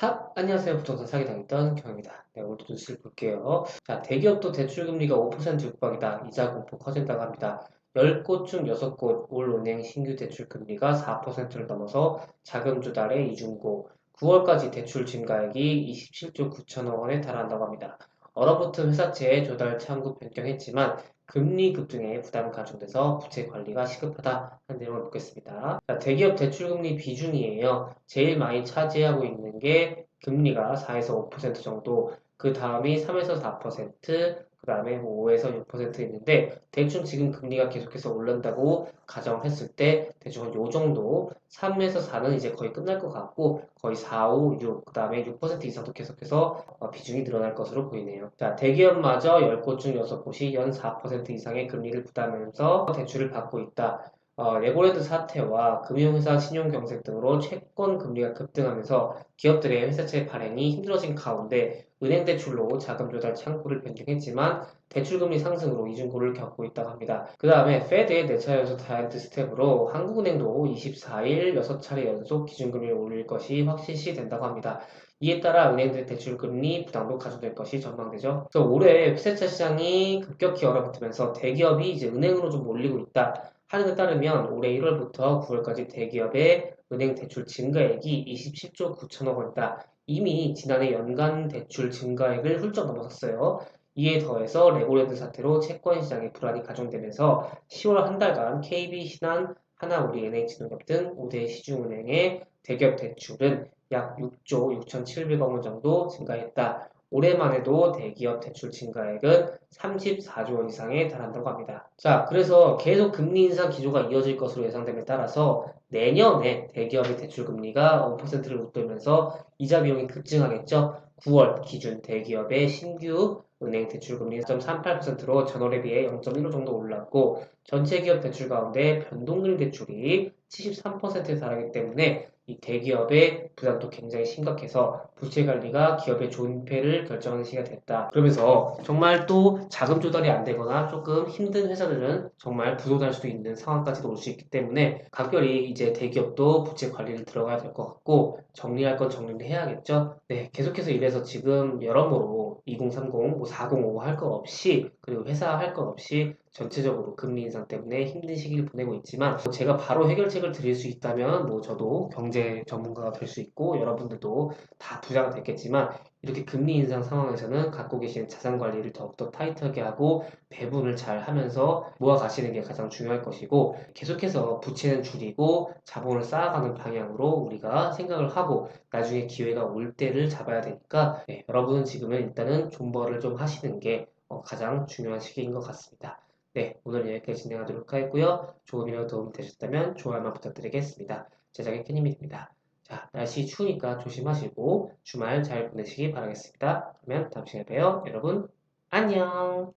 핫! 안녕하세요. 부동산 사기 당했던 경입니다. 네, 오늘도 뉴스를 볼게요. 자, 대기업도 대출금리가 5% 육박이다. 이자 공포 커진다고 합니다. 10곳 중 6곳 올 은행 신규 대출금리가 4%를 넘어서 자금 조달의 이중고 9월까지 대출 증가액이 27조 9천억 원에 달한다고 합니다. 얼어붙은 회사채의 조달 창구 변경했지만 금리 급등에 부담 가중돼서 부채 관리가 시급하다 한 내용을 보겠습니다. 자, 대기업 대출금리 비중이에요. 제일 많이 차지하고 있는 게 금리가 4에서 5% 정도, 그 다음이 3에서 4%, 그 다음에 뭐 5에서 6% 있는데 대충 지금 금리가 계속해서 오른다고 가정을 했을 때 대충 한 요 정도 3에서 4는 이제 거의 끝날 것 같고 거의 4, 5, 6, 그 다음에 6% 이상도 계속해서 어, 비중이 늘어날 것으로 보이네요. 자, 대기업마저 10곳 중 6곳이 연 4% 이상의 금리를 부담하면서 대출을 받고 있다. 어, 레고레드 사태와 금융회사 신용 경색 등으로 채권 금리가 급등하면서 기업들의 회사채 발행이 힘들어진 가운데 은행 대출로 자금 조달 창구를 변경했지만 대출금리 상승으로 이중고를 겪고 있다고 합니다. 그 다음에 페드의 4차 연속 다이어트 스텝으로 한국은행도 24일 6차례 연속 기준금리를 올릴 것이 확실시 된다고 합니다. 이에 따라 은행들 대출금리 부담도 가중될 것이 전망되죠. 그래서 올해 회사채 시장이 급격히 얼어붙으면서 대기업이 이제 은행으로 좀 몰리고 있다. 하는 데 따르면 올해 1월부터 9월까지 대기업의 은행 대출 증가액이 27조 9천억 원이다. 이미 지난해 연간 대출 증가액을 훌쩍 넘어섰어요. 이에 더해서 레고랜드 사태로 채권 시장의 불안이 가중되면서 10월 한 달간 KB, 신한, 하나우리, NH농협 등 5대 시중은행의 대기업 대출은 약 6조 6,700억 원 정도 증가했다. 올해만 해도 대기업 대출 증가액은 34조 원 이상에 달한다고 합니다. 자, 그래서 계속 금리 인상 기조가 이어질 것으로 예상됨에 따라서 내년에 대기업의 대출 금리가 5%를 웃돌면서 이자 비용이 급증하겠죠. 9월 기준 대기업의 신규 은행 대출금리 4.38%로 전월에 비해 0.15 정도 올랐고 전체 기업 대출 가운데 변동금리 대출이 73%에 달하기 때문에 이 대기업의 부담도 굉장히 심각해서 부채 관리가 기업의 존폐를 결정하는 시기가 됐다. 그러면서 정말 또 자금 조달이 안 되거나 조금 힘든 회사들은 정말 부도날 수도 있는 상황까지도 올 수 있기 때문에 각별히 이제 대기업도 부채 관리를 들어가야 될 것 같고 정리할 건 정리를 해야겠죠. 네, 계속해서 이래서 지금 여러모로 2030, 뭐 405할것 없이 그리고 회사 할 것 없이 전체적으로 금리 인상 때문에 힘든 시기를 보내고 있지만 제가 바로 해결책을 드릴 수 있다면 뭐 저도 경제 전문가가 될 수 있고 여러분들도 다 부자가 됐겠지만 이렇게 금리 인상 상황에서는 갖고 계신 자산 관리를 더욱더 타이트하게 하고 배분을 잘 하면서 모아 가시는 게 가장 중요할 것이고 계속해서 부채는 줄이고 자본을 쌓아가는 방향으로 우리가 생각을 하고 나중에 기회가 올 때를 잡아야 되니까 네, 여러분은 지금은 일단은 존버를 좀 하시는 게 어, 가장 중요한 시기인 것 같습니다. 네, 오늘 여기까지 진행하도록 하겠고요. 좋은 일에 도움이 되셨다면 좋아요만 부탁드리겠습니다. 제작의 ken님입니다. 자, 날씨 추우니까 조심하시고 주말 잘 보내시기 바라겠습니다. 그러면 다음 시간에 봬요. 여러분, 안녕!